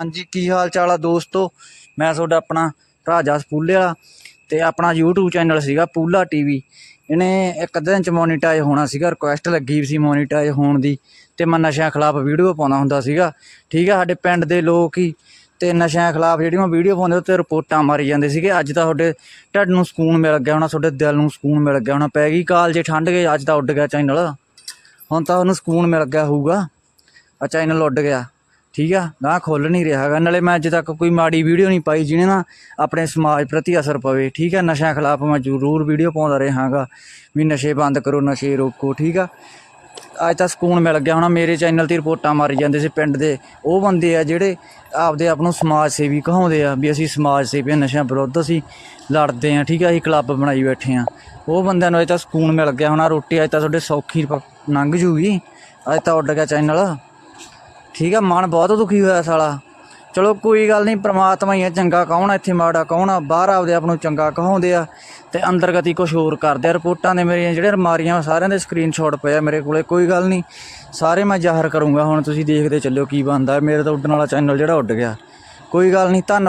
ਹਾਂਜੀ, ਕੀ ਹਾਲ ਚਾਲ ਆ ਦੋਸਤੋ? ਮੈਂ ਤੁਹਾਡਾ ਆਪਣਾ ਰਾਜਾ ਸਪੂਲੇ ਵਾਲਾ ਤੇ ਆਪਣਾ YouTube ਚੈਨਲ ਸੀਗਾ ਪੂਲਾ ਟੀਵੀ ਇਹਨੇ ਇੱਕ ਦਿਨ ਚ ਮੋਨੀਟਾਈਜ਼ ਹੋਣਾ ਸੀਗਾ ਰਿਕੁਐਸਟ ਲੱਗੀ ਸੀ ਮੋਨੀਟਾਈਜ਼ ਹੋਣ ਦੀ ਤੇ ਮੈਂ ਨਸ਼ਿਆਂ ਖਿਲਾਫ ਵੀਡੀਓ ਪਾਉਂਦਾ ਹੁੰਦਾ ਸੀਗਾ। ਠੀਕ ਆ, ਸਾਡੇ ਪਿੰਡ ਦੇ ਲੋਕ ਹੀ ਤੇ ਨਸ਼ਿਆਂ ਖਿਲਾਫ ਜਿਹੜੀ ਮੈਂ ਵੀਡੀਓ ਪਾਉਂਦੇ ਉੱਤੇ ਰਿਪੋਰਟਾਂ ਮਾਰੀ ਜਾਂਦੇ ਸੀਗੇ। ਅੱਜ ਤਾਂ ਤੁਹਾਡੇ ਢੱਡ ਨੂੰ ਸਕੂਨ ਮਿਲ ਗਿਆ ਹੋਣਾ, ਤੁਹਾਡੇ ਦਿਲ ਨੂੰ ਸਕੂਨ ਮਿਲ ਗਿਆ ਹੋਣਾ। ਪੈ ਗਈ ਕਾਲ ਜੇ ਠੰਡ ਗਏ ਅੱਜ ਤਾਂ ਉੱਡ ਗਿਆ ਚੈਨਲ ਹੁਣ ਤਾਂ ਉਹਨੂੰ ਸਕੂਨ ਮਿਲ ਗਿਆ ਹੋਊਗਾ। ਆ ਚੈਨਲ ਉੱਡ ਗਿਆ। ਠੀਕ ਆ? ਗਾਂ ਖੁੱਲ ਨਹੀਂ ਰਿਹਾ ਹੈਗਾ। ਨਾਲੇ ਮੈਂ ਅੱਜ ਤੱਕ ਕੋਈ ਮਾੜੀ ਵੀਡੀਓ ਨਹੀਂ ਪਾਈ ਜਿਹਨੇ ਨਾ ਆਪਣੇ ਸਮਾਜ ਪ੍ਰਤੀ ਅਸਰ ਪਵੇ। ਠੀਕ ਆ? ਨਸ਼ਿਆਂ ਖਿਲਾਫ ਮੈਂ ਜ਼ਰੂਰ ਵੀਡੀਓ ਪਾਉਂਦਾ ਰਹਾਂਗਾ। ਵੀ ਨਸ਼ੇ ਬੰਦ ਕਰੋ, ਨਸ਼ੇ ਰੋਕੋ। ਠੀਕ ਆ? ਅੱਜ ਤਾਂ ਸਕੂਨ ਮਿਲ ਗਿਆ ਹੁਣ। ਮੇਰੇ ਚੈਨਲ ਤੇ ਰਿਪੋਰਟਾਂ ਮਾਰੀ ਜਾਂਦੇ ਸੀ ਪਿੰਡ ਦੇ। ਉਹ ਬੰਦੇ ਆ ਜਿਹੜੇ ਆਪਦੇ ਆਪ ਨੂੰ ਸਮਾਜ ਸੇਵੀ ਕਹਾਉਂਦੇ ਆ ਵੀ ਅਸੀਂ ਸਮਾਜ ਸੇਵੀ ਨਸ਼ਿਆਂ ਵਿਰੁੱਧ ਅਸੀਂ ਲੜਦੇ ਆ। ਠੀਕ ਆ? ਅਸੀਂ ਕਲੱਬ ਬਣਾਈ ਬੈਠੇ ਆ। ਉਹ ਬੰਦਿਆਂ ਨੂੰ ਅੱਜ ਤਾਂ ਸਕੂਨ ਮਿਲ ਗਿਆ ਹੁਣ। ਰੋਟੀ ਅੱਜ ਤਾਂ ਤੁਹਾਡੇ ਸੌਖੀ ਪ- ਲੰਘ ਜੂਗੀ। ਅੱਜ ਤਾਂ ਉੱਡ ਗਿਆ ਚੈਨਲ। ਠੀਕ ਆ, ਮਨ ਬਹੁਤ ਦੁਖੀ ਹੋਇਆ ਸਾਲਾ। ਚਲੋ ਕੋਈ ਗੱਲ ਨਹੀਂ, ਪ੍ਰਮਾਤਮਾ ਹੀ ਆ, ਚੰਗਾ ਕੌਣ ਆ, ਇੱਥੇ ਮਾੜਾ ਕੌਣ ਆ, ਬਾਹਰ ਆਪਦੇ ਆਪ ਨੂੰ ਚੰਗਾ ਕਹਾਉਂਦੇ ਆ ਤੇ ਅੰਦਰ ਗਤੀ ਕੁਝ ਹੋਰ ਕਰਦੇ ਆ। ਰਿਪੋਰਟਾਂ ਦੇ ਮੇਰੀਆਂ ਜਿਹੜੀਆਂ ਮਾਰੀਆਂ ਸਾਰਿਆਂ ਦੇ ਸਕਰੀਨਸ਼ਾਟ ਪਏ ਆ ਮੇਰੇ ਕੋਲੇ, ਕੋਈ ਗੱਲ ਨਹੀਂ। ਸਾਰੇ ਮੈਂ ਜ਼ਾਹਰ ਕਰੂੰਗਾ, ਹੁਣ ਤੁਸੀਂ ਦੇਖਦੇ ਚੱਲਿਓ ਕੀ ਬਣਦਾ। ਮੇਰੇ ਤਾਂ ਉੱਡਣ ਵਾਲਾ ਚੈਨਲ ਜਿਹੜਾ ਉੱਡ ਗਿਆ। ਕੋਈ ਗੱਲ ਨਹੀਂ ਧੰਨ